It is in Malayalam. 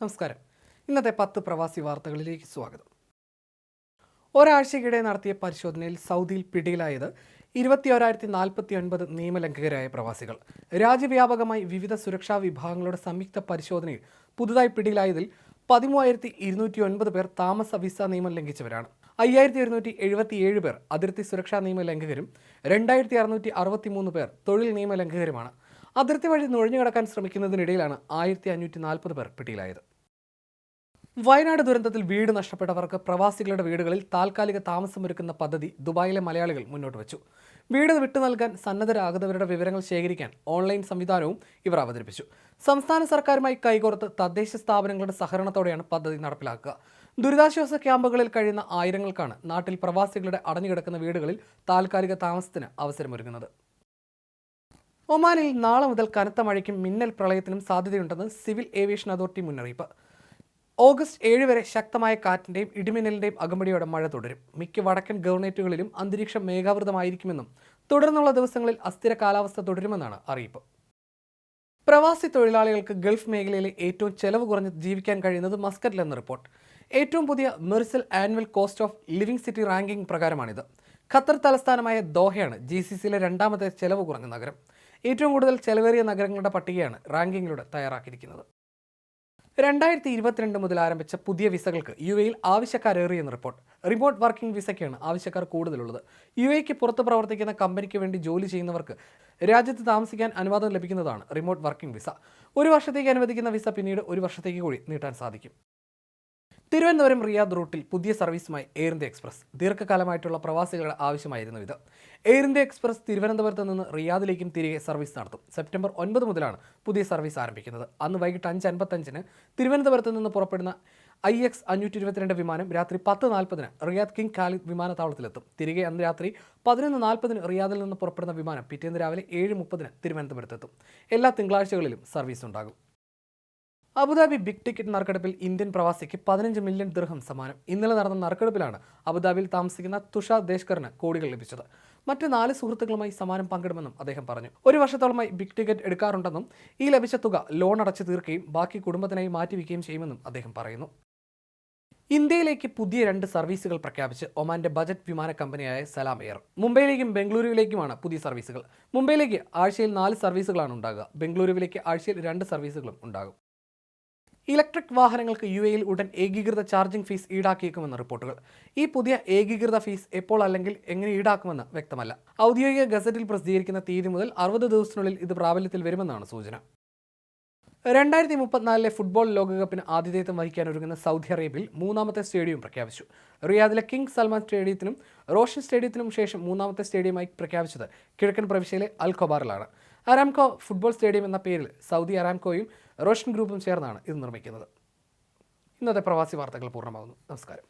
നമസ്കാരം. ഇന്നത്തെ പത്ത് പ്രവാസി വാർത്തകളിലേക്ക് സ്വാഗതം. ഒരാഴ്ചയ്ക്കിടെ നടത്തിയ പരിശോധനയിൽ സൗദിയിൽ പിടിയിലായത് ഇരുപത്തിയോരായിരത്തി നാൽപ്പത്തി ഒൻപത് നിയമലംഘകരായ പ്രവാസികൾ. രാജ്യവ്യാപകമായി വിവിധ സുരക്ഷാ വിഭാഗങ്ങളുടെ സംയുക്ത പരിശോധനയിൽ പുതുതായി പിടിയിലായതിൽ പതിമൂവായിരത്തി ഇരുന്നൂറ്റി ഒൻപത് പേർ താമസ വിസ നിയമം ലംഘിച്ചവരാണ്. അയ്യായിരത്തി ഒരുന്നൂറ്റി എഴുപത്തിയേഴ് പേർ അതിർത്തി സുരക്ഷാ നിയമ ലംഘകരും രണ്ടായിരത്തി അറുന്നൂറ്റി അറുപത്തി മൂന്ന് പേർ തൊഴിൽ നിയമ ലംഘകരുമാണ്. അതിർത്തി വഴി നുഴഞ്ഞുകടക്കാൻ ശ്രമിക്കുന്നതിനിടയിലാണ് ആയിരത്തി അഞ്ഞൂറ്റി നാൽപ്പത് പേർ പിടിയിലായത്. വയനാട് ദുരന്തത്തിൽ വീട് നഷ്ടപ്പെട്ടവർക്ക് പ്രവാസികളുടെ വീടുകളിൽ താൽക്കാലിക താമസമൊരുക്കുന്ന പദ്ധതി ദുബായിലെ മലയാളികൾ മുന്നോട്ട് വെച്ചു. വീട് വിട്ടു നൽകാൻ സന്നദ്ധരാകുന്നവരുടെ വിവരങ്ങൾ ശേഖരിക്കാൻ ഓൺലൈൻ സംവിധാനവും ഇവർ അവതരിപ്പിച്ചു. സംസ്ഥാന സർക്കാരുമായി കൈകോർത്ത് തദ്ദേശ സ്ഥാപനങ്ങളുടെ സഹകരണത്തോടെയാണ് പദ്ധതി നടപ്പിലാക്കുക. ദുരിതാശ്വാസ ക്യാമ്പുകളിൽ കഴിയുന്ന ആയിരങ്ങൾക്കാണ് നാട്ടിൽ പ്രവാസികളുടെ അടഞ്ഞുകിടക്കുന്ന വീടുകളിൽ താൽക്കാലിക താമസത്തിന് അവസരമൊരുങ്ങുന്നത്. ഒമാനിൽ നാളെ മുതൽ കനത്ത മഴയ്ക്കും മിന്നൽ പ്രളയത്തിനും സാധ്യതയുണ്ടെന്ന് സിവിൽ ഏവിയേഷൻ അതോറിറ്റി മുന്നറിയിപ്പ്. ഓഗസ്റ്റ് ഏഴ് വരെ ശക്തമായ കാറ്റിന്റെയും ഇടിമിന്നലിന്റെയും അകമ്പടിയോടെ മഴ തുടരും. മിക്ക വടക്കൻ ഗവർണേറ്റുകളിലും അന്തരീക്ഷം മേഘാവൃതമായിരിക്കുമെന്നും തുടർന്നുള്ള ദിവസങ്ങളിൽ അസ്ഥിര കാലാവസ്ഥ തുടരുമെന്നാണ് അറിയിപ്പ്. പ്രവാസി തൊഴിലാളികൾക്ക് ഗൾഫ് മേഖലയിലെ ഏറ്റവും ചെലവ് കുറഞ്ഞ് ജീവിക്കാൻ കഴിയുന്നത് മസ്കറ്റിലെന്ന റിപ്പോർട്ട്. ഏറ്റവും പുതിയ Mercer annual cost of living city ranking പ്രകാരമാണിത്. Qatar തലസ്ഥാനമായ ദോഹയാണ് ജി സി സിയിലെ രണ്ടാമത്തെ ചെലവ് കുറഞ്ഞ നഗരം. ഏറ്റവും കൂടുതൽ ചെലവേറിയ നഗരങ്ങളുടെ പട്ടികയാണ് റാങ്കിങ്ങിലൂടെ തയ്യാറാക്കിയിരിക്കുന്നത്. രണ്ടായിരത്തി ഇരുപത്തിരണ്ട് മുതൽ ആരംഭിച്ച പുതിയ വിസകൾക്ക് യു എയിൽ ആവശ്യക്കാരേറിയെന്ന് റിപ്പോർട്ട്. റിമോട്ട് വർക്കിംഗ് വിസയ്ക്കാണ് ആവശ്യക്കാർ കൂടുതലുള്ളത്. യു എക്ക് പുറത്ത് പ്രവർത്തിക്കുന്ന കമ്പനിക്ക് വേണ്ടി ജോലി ചെയ്യുന്നവർക്ക് രാജ്യത്ത് താമസിക്കാൻ അനുവാദം ലഭിക്കുന്നതാണ് റിമോട്ട് വർക്കിംഗ് വിസ. ഒരു വർഷത്തേക്ക് അനുവദിക്കുന്ന വിസ പിന്നീട് ഒരു വർഷത്തേക്ക് കൂടി നീട്ടാൻ സാധിക്കും. തിരുവനന്തപുരം റിയാദ് റൂട്ടിൽ പുതിയ സർവീസുമായി എയർ ഇന്ത്യ എക്സ്പ്രസ്. ദീർഘകാലമായിട്ടുള്ള പ്രവാസികളുടെ ആവശ്യമായിരുന്നു ഇത്. എയർ ഇന്ത്യ എക്സ്പ്രസ് തിരുവനന്തപുരത്ത് നിന്ന് റിയാദിലേക്കും തിരികെ സർവീസ് നടത്തും. സെപ്റ്റംബർ ഒൻപത് മുതലാണ് പുതിയ സർവീസ് ആരംഭിക്കുന്നത്. അന്ന് വൈകിട്ട് അഞ്ച് അൻപത്തഞ്ചിന് തിരുവനന്തപുരത്ത് നിന്ന് പുറപ്പെടുന്ന ഐ എക്സ് അഞ്ഞൂറ്റി ഇരുപത്തിരണ്ട് വിമാനം രാത്രി പത്ത് നാൽപ്പതിന് റിയാദ് കിങ് ഖാലിദ് വിമാനത്താവളത്തിലെത്തും. തിരികെ അന്ന് രാത്രി പതിനൊന്ന് നാൽപ്പതിന് റിയാദിൽ നിന്ന് പുറപ്പെടുന്ന വിമാനം പിറ്റേന്ന് രാവിലെ ഏഴ് മുപ്പതിന് തിരുവനന്തപുരത്തെത്തും. എല്ലാ തിങ്കളാഴ്ചകളിലും സർവീസ് ഉണ്ടാകും അബുദാബി ബിഗ് ടിക്കറ്റ് നറുക്കെടുപ്പിൽ ഇന്ത്യൻ പ്രവാസിക്ക് പതിനഞ്ച് മില്യൺ ദൃഹം സമ്മാനം. ഇന്നലെ നടന്ന നറുക്കെടുപ്പിലാണ് അബുദാബിയിൽ താമസിക്കുന്ന തുഷാർ ദേശ്കറിന് കോടികൾ ലഭിച്ചത്. മറ്റ് നാല് സുഹൃത്തുക്കളുമായി സമ്മാനം പങ്കിടുമെന്നും അദ്ദേഹം പറഞ്ഞു. ഒരു വർഷത്തോളമായി ബിഗ് ടിക്കറ്റ് എടുക്കാറുണ്ടെന്നും ഈ ലഭിച്ച തുക ലോൺ അടച്ചു തീർക്കുകയും ബാക്കി കുടുംബത്തിനായി മാറ്റിവെക്കുകയും ചെയ്യുമെന്നും അദ്ദേഹം പറയുന്നു. ഇന്ത്യയിലേക്ക് പുതിയ രണ്ട് സർവീസുകൾ പ്രഖ്യാപിച്ച് ഒമാന്റെ ബജറ്റ് വിമാന കമ്പനിയായ സലാം എയർ. മുംബൈയിലേക്കും ബംഗളൂരുവിലേക്കുമാണ് പുതിയ സർവീസുകൾ. മുംബൈയിലേക്ക് ആഴ്ചയിൽ നാല് സർവീസുകളാണ് ഉണ്ടാകുക. ബംഗളൂരുവിലേക്ക് ആഴ്ചയിൽ രണ്ട് സർവീസുകളും ഉണ്ടാകും. ഇലക്ട്രിക് വാഹനങ്ങൾക്ക് യു എയിൽ ഉടൻ ഏകീകൃത ചാർജിംഗ് ഫീസ് ഈടാക്കിയേക്കുമെന്ന് റിപ്പോർട്ടുകൾ. ഈ പുതിയ ഏകീകൃത ഫീസ് എപ്പോൾ അല്ലെങ്കിൽ എങ്ങനെ ഈടാക്കുമെന്ന് വ്യക്തമല്ല. ഔദ്യോഗിക ഗസറ്റിൽ പ്രസിദ്ധീകരിക്കുന്ന തീയതി മുതൽ അറുപത് ദിവസത്തിനുള്ളിൽ ഇത് പ്രാബല്യത്തിൽ വരുമെന്നാണ് സൂചന. രണ്ടായിരത്തി മുപ്പത്തിനാലിലെ ഫുട്ബോൾ ലോകകപ്പിന് ആതിഥേയത്വം വഹിക്കാൻ ഒരുങ്ങുന്ന സൗദി അറേബ്യയിൽ മൂന്നാമത്തെ സ്റ്റേഡിയം പ്രഖ്യാപിച്ചു. റിയാദിലെ കിങ് സൽമാൻ സ്റ്റേഡിയത്തിനും റോഷൻ സ്റ്റേഡിയത്തിനും ശേഷം മൂന്നാമത്തെ സ്റ്റേഡിയമായി പ്രഖ്യാപിച്ചത് കിഴക്കൻ പ്രവിശ്യയിലെ അൽ ഖൊബാറിലാണ് അരാംകോ ഫുട്ബോൾ സ്റ്റേഡിയം എന്ന പേരിൽ സൗദി അരാംകോയും റോഷൻ ഗ്രൂപ്പും ചേർന്നാണ് ഇത് നിർമ്മിക്കുന്നത്. ഇന്നത്തെ പ്രവാസി വാർത്തകൾ പൂർണമാകുന്നു. നമസ്കാരം.